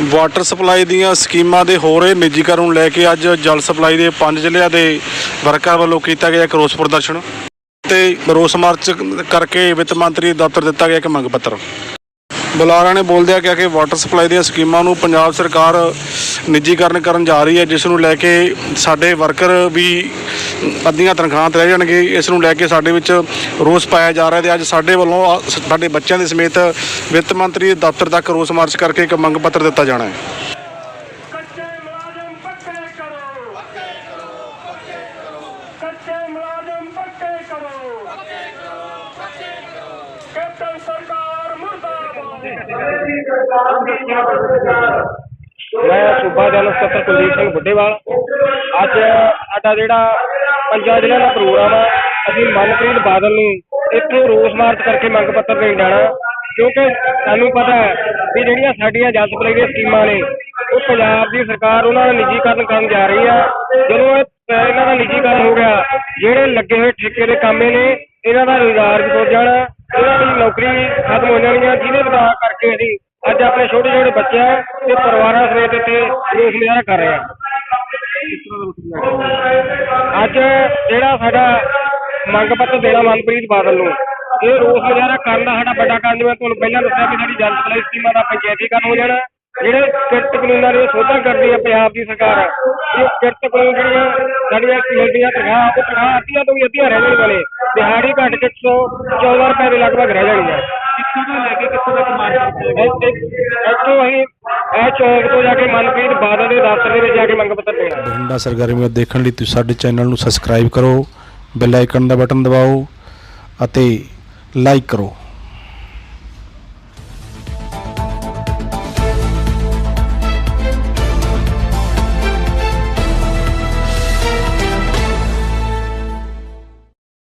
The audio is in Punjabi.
ਵਾਟਰ ਸਪਲਾਈ ਦੀਆਂ ਸਕੀਮਾਂ ਦੇ ਹੋ ਰਹੇ ਨਿੱਜੀਕਰਨ ਨੂੰ ਲੈ ਕੇ ਅੱਜ ਜਲ ਸਪਲਾਈ ਦੇ ਪੰਜ ਜ਼ਿਲ੍ਹਿਆਂ ਦੇ ਵਰਕਰਾਂ ਵੱਲੋਂ ਕੀਤਾ ਗਿਆ ਇੱਕ ਰੋਸ ਪ੍ਰਦਰਸ਼ਨ ਤੇ ਰੋਸ ਮਾਰਚ ਕਰਕੇ ਵਿੱਤ ਮੰਤਰੀ ਦਫ਼ਤਰ ਦਿੱਤਾ ਗਿਆ ਇੱਕ ਮੰਗ ਪੱਤਰ। ਬੁਲਾਰਾ ਨੇ ਬੋਲਦਿਆਂ ਕਿਹਾ ਕਿ ਵਾਟਰ ਸਪਲਾਈ ਦੀਆਂ ਸਕੀਮਾਂ ਨੂੰ ਪੰਜਾਬ ਸਰਕਾਰ ਨਿੱਜੀਕਰਨ ਕਰਨ ਜਾ ਰਹੀ ਹੈ, ਜਿਸ ਨੂੰ ਲੈ ਕੇ ਸਾਡੇ ਵਰਕਰ ਵੀ ਅੱਧੀਆਂ ਤਨਖਾਹਾਂ ਤੇ ਰਹਿ ਜਾਣਗੇ ਇਸ ਨੂੰ ਲੈ ਕੇ ਸਾਡੇ ਵਿੱਚ ਰੋਸ ਪਾਇਆ ਜਾ ਰਿਹਾ ਤੇ ਅੱਜ ਸਾਡੇ ਵੱਲੋਂ ਸਾਡੇ ਬੱਚਿਆਂ ਦੇ ਸਮੇਤ ਵਿੱਤ ਮੰਤਰੀ ਦੇ ਦਫ਼ਤਰ ਤੱਕ ਰੋਸ ਮਾਰਚ ਕਰਕੇ ਇੱਕ ਮੰਗ ਪੱਤਰ ਦਿੱਤਾ ਜਾਣਾ ਹੈ। ਕੱਚੇ ਮੁਲਾਜ਼ਮ ਪੱਕੇ ਕਰੋ। ਪੱਕੇ ਕਰੋ ਪੱਕੇ ਕਰੋ। ਕੱਚੇ ਮੁਲਾਜ਼ਮ ਪੱਕੇ ਕਰੋ। ਪੱਕੇ ਕਰੋ ਪੱਕੇ ਕਰੋ। ਕੈਪਟਨ ਸਰਕਾਰ ਮੁਰਦਾਬਾਦ। ਮੈਂ ਸੂਬਾ ਜਨਰਲ ਸਕੱਤਰ ਕੁਲਦੀਪ ਸਿੰਘ ਬੁੱਢੇਵਾਲ। ਅੱਜ ਸਾਡਾ ਜਿਹੜਾ ਪੰਜਾਂ ਜ਼ਿਲ੍ਹਿਆਂ ਦਾ ਪ੍ਰੋਗਰਾਮ ਆ। ਅਸੀਂ ਮਨਪ੍ਰੀਤ ਬਾਦਲ ਨੂੰ ਇੱਥੇ ਰੋਸ ਮਾਰਚ ਕਰਕੇ ਮੰਗ ਪੱਤਰ ਦੇਣ ਜਾਣਾ। ਕਿਉਂਕਿ ਸਾਨੂੰ ਪਤਾ ਹੈ ਵੀ ਜਿਹੜੀਆਂ ਸਾਡੀਆਂ ਜਲ ਸਪਲਾਈ ਦੀਆਂ ਸਕੀਮਾਂ ਨੇ, ਉਹ ਪੰਜਾਬ ਦੀ ਸਰਕਾਰ ਉਹਨਾਂ ਦਾ ਨਿੱਜੀਕਰਨ ਕਰਨ ਜਾ ਰਹੀ ਆ। ਜਦੋਂ ਇਹ ਇਹਨਾਂ ਦਾ ਨਿੱਜੀਕਰਨ ਹੋ ਗਿਆ, ਜਿਹੜੇ ਲੱਗੇ ਹੋਏ ਠੇਕੇ ਦੇ ਕੰਮੇ ਨੇ, ਇਹਨਾਂ ਦਾ ਰੁਜ਼ਗਾਰ ਵੀ ਟੁੱਟ ਜਾਣਾ। ਇਹਨਾਂ ਦੀ ਨੌਕਰੀ ਖਤਮ ਹੋ ਜਾਣਗੀਆਂ ਜਿਹਦੇ ਬਣਾ ਕਰਕੇ ਅਸੀਂ ਅੱਜ ਆਪਣੇ ਛੋਟੇ ਛੋਟੇ ਬੱਚਿਆਂ ਤੇ ਪਰਿਵਾਰਾਂ ਸਮੇਤ ਇੱਥੇ ਰੋਸ ਮੁਜ਼ਾਹਰਾ ਕਰ ਰਹੇ ਹਾਂ? ਅੱਜ ਜਿਹੜਾ ਸਾਡਾ ਮੰਗ ਪੱਤਰ ਦੇਣਾ ਮਨਪ੍ਰੀਤ ਬਾਦਲ ਨੂੰ ਇਹ ਰੋਸ ਮੁਜ਼ਾਹਰਾ ਕਰਨ ਦਾ ਸਾਡਾ ਵੱਡਾ ਕਾਰਨ ਜਿਵੇਂ ਤੁਹਾਨੂੰ ਪਹਿਲਾਂ ਦੱਸਿਆ ਵੀ ਸਾਡੀ ਜਲ ਸਪਲਾਈ ਸਕੀਮਾਂ ਦਾ ਪੰਚਾਇਤੀਕਰਨ ਹੋ ਜਾਣਾ ਜਿਹੜੇ ਕਿਰਤ ਕਾਨੂੰਨਾਂ ਦੇ ਸੋਧਾਂ ਕਰਦੀ ਹੈ ਪੰਜਾਬ ਦੀ ਸਰਕਾਰ ਇਹ ਕਿਰਤ ਕਾਨੂੰਨ ਜਿਹੜੀਆਂ ਸਾਡੀਆਂ ਮਿਲਦੀਆਂ ਤਨਖਾਹ ਉਹ ਤਨਖਾਹ ਅੱਧੀਆਂ ਤੋਂ ਵੀ ਅੱਧੀਆਂ ਰਹਿ ਜਾਣੀਆਂ ਨੇ ਦਿਹਾੜੀ ਘੱਟ ਕੇ 114 ਰੁਪਏ ਦੇ ਲਗਭਗ ਰਹਿ ਜਾਣੀ ਹੈ। ਕਿੱਥੋਂ ਤੋਂ ਲੈ ਕੇ ਕਿੱਥੋਂ ਤੱਕ ਮਾਰਚ ਇੱਥੋਂ ਅਸੀਂ ਇਹ ਚੌਂਕ ਤੋਂ ਜਾ ਕੇ ਮਨਪ੍ਰੀਤ ਬਾਦਲ ਦੇ ਦਫ਼ਤਰ ਦੇ ਵਿੱਚ ਜਾ ਕੇ ਮੰਗ ਪੱਤਰ ਦੇਣਾ। ਬਠਿੰਡਾ ਸਰਗਰਮੀਆਂ ਦੇਖਣ ਲਈ ਤੁਸੀਂ ਸਾਡੇ ਚੈਨਲ ਨੂੰ ਸਬਸਕ੍ਰਾਈਬ ਕਰੋ ਬੈਲ ਆਈਕਨ ਦਾ ਬਟਨ ਦਬਾਓ ਅਤੇ ਲਾਈਕ ਕਰੋ।